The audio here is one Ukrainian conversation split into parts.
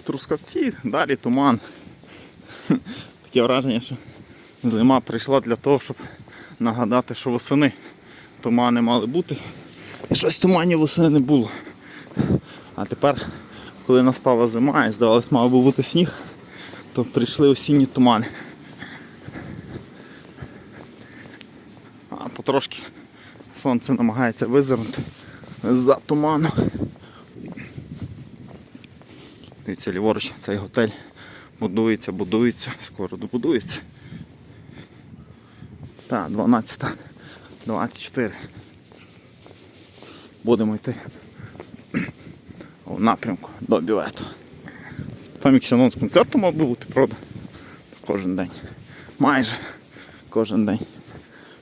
Трускавці, далі туман. Таке враження, що зима прийшла для того, щоб нагадати, що восени тумани мали бути. І щось туманів восени не було. А тепер, коли настала зима і здавалось, мав би бути сніг, то прийшли осінні тумани. А потрошки сонце намагається визирнути з-за туману. Дивіться, ліворуч цей готель будується, будується, скоро добудується. Так, 12, 24. Будемо йти в напрямку до бювету. Там якщо анонс концерту мав би бути, правда? Кожен день. Майже кожен день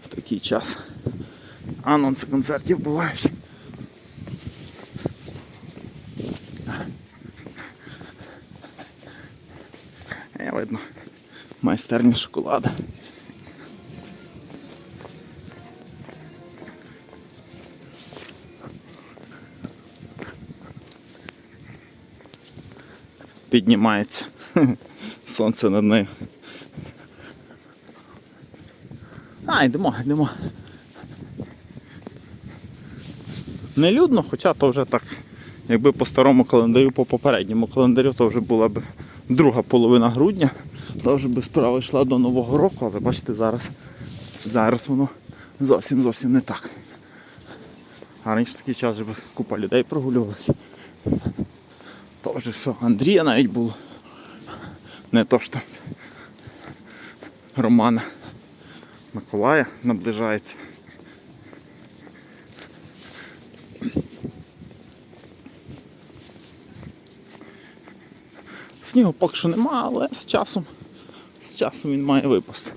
в такий час. Анонси концертів бувають. Є видно майстерня шоколада. Піднімається сонце над нею. А, йдемо, йдемо. Не людно, хоча то вже так, якби по старому календарю, по попередньому календарю, то вже була б друга половина грудня, вже би справа йшла до Нового року, але бачите, зараз, зараз воно зовсім зовсім не так. А раніше такий час, щоб купа людей прогулювалася. То що, Андрія навіть було. Не то що там Романа Миколая наближається. Снігу поки що нема, але з часом, з часом він має випасти.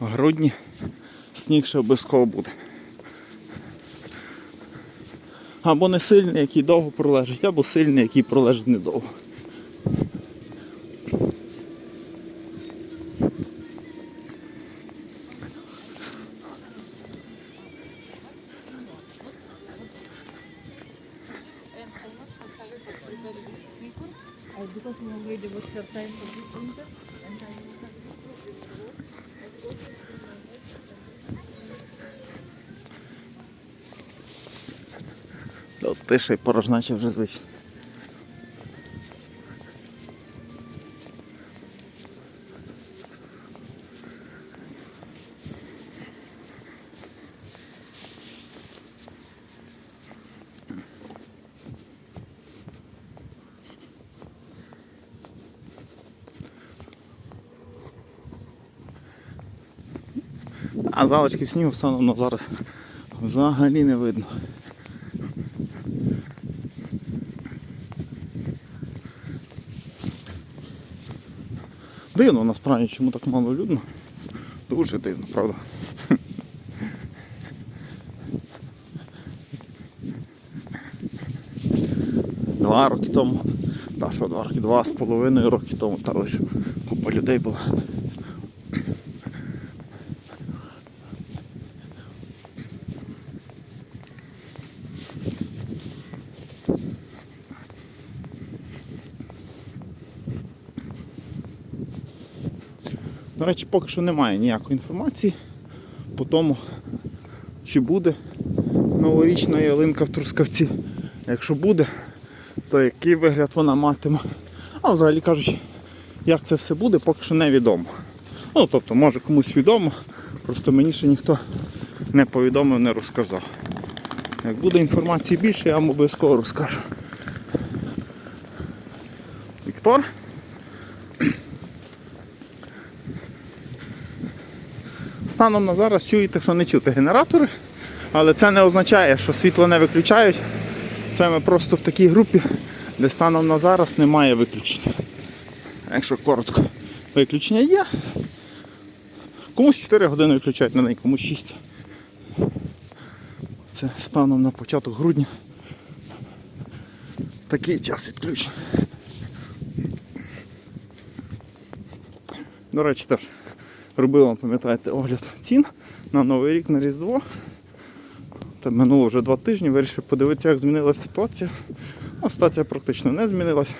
В грудні сніг ще обов'язково буде. Або не сильний, який довго пролежить, або сильний, який пролежить недовго. Already was your time for this winter, and I will have То тиша і порожначе вже звичайно. А залишки снігу станом на зараз взагалі не видно. Дивно насправді, чому так мало людно. Дуже дивно, правда. Два роки тому. Та що два роки, два з половиною роки тому, та лише купа людей була. До речі, поки що немає ніякої інформації по тому, чи буде новорічна ялинка в Трускавці. Якщо буде, то який вигляд вона матиме. А взагалі кажучи, як це все буде, поки що невідомо. Ну, тобто, може комусь відомо, просто мені ще ніхто не повідомив, не розказав. Як буде інформації більше, я вам обов'язково розкажу. Віктор? Станом на зараз чуєте, що не чути генератори, але це не означає, що світло не виключають. Це ми просто в такій групі, де станом на зараз немає виключення. Якщо коротко, виключення є. Комусь 4 години виключають на день, комусь 6. Це станом на початок грудня. Такий час відключення. До речі, теж робив вам, пам'ятаєте, огляд цін на Новий рік на Різдво. Та минуло вже два тижні, вирішив подивитися, як змінилася ситуація Ну, Ситуація практично не змінилась.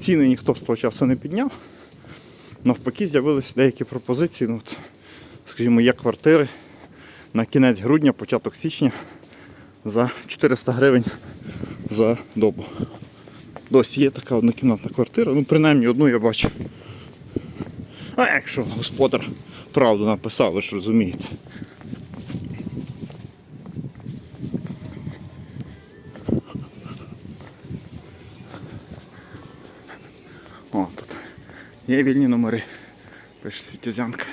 Ціни ніхто з того часу не підняв. Навпаки, з'явилися деякі пропозиції. Ну, от, скажімо, є квартири на кінець грудня, початок січня за 400 гривень за добу. Досі є така однокімнатна квартира, ну принаймні одну я бачу. А якщо господар правду написав, ви ж розумієте. О, тут є вільні номери. Пише світязянка.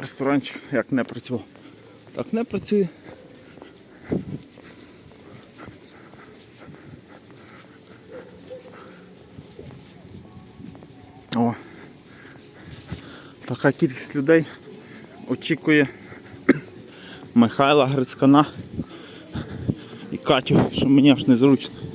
Ресторанчик як не працював. Так не працює. О. Така кількість людей очікує Михайла Грицькана і Катю, що мені аж незручно.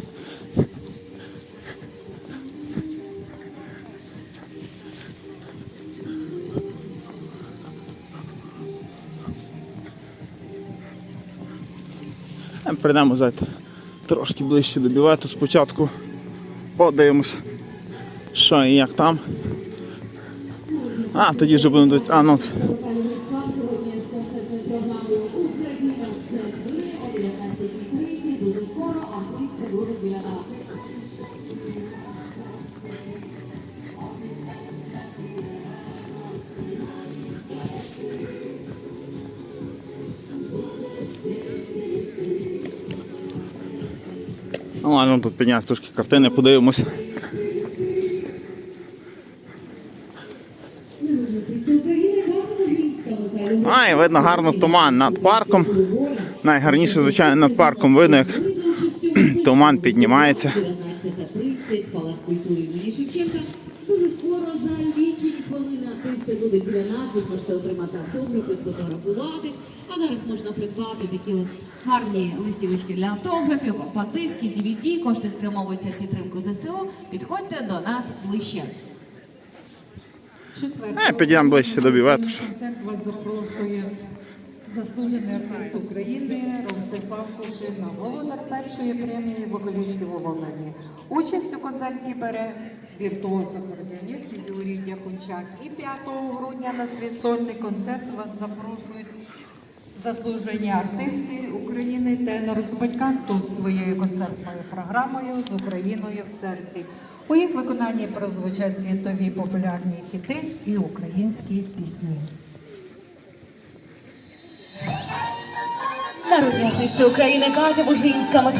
Прийдемо зайти трошки ближче до бювету спочатку. Подивимось, що і як там. А, тоді вже будемо дивитися анонс. Михайло Ну ладно, тут підняти трошки картини, подивимось. Артисти України Катя Мужинська, Михайло А, і видно гарно туман над парком. Найгарніше, звичайно, над парком видно, як туман піднімається. 19.30, Палац культури імені Шевченка. Дуже скоро за лічені хвилини артисти будуть біля нас. Ви зможете отримати автографи, сфотографуватись. А зараз можна придбати такі от гарні листівочки для автографів, фотиски, DVD. Кошти спрямовуються в підтримку ЗСУ. Підходьте до нас ближче. Е, підійдемо ближче до бювету. Концерт вас запрошує заслужений артист України Ростислав Кошина, володар першої премії вокалістів у Волині. Участь у концерті бере віртуоз акордеоніст Юрій Дякунчак. І 5 грудня на свій сольний концерт вас запрошують заслужені артисти України тенор з батьканту своєю концертною програмою з Україною в серці. У їх виконанні прозвучать світові популярні хіти і українські пісні. Народні артисти України Катя Бужинська, Михайло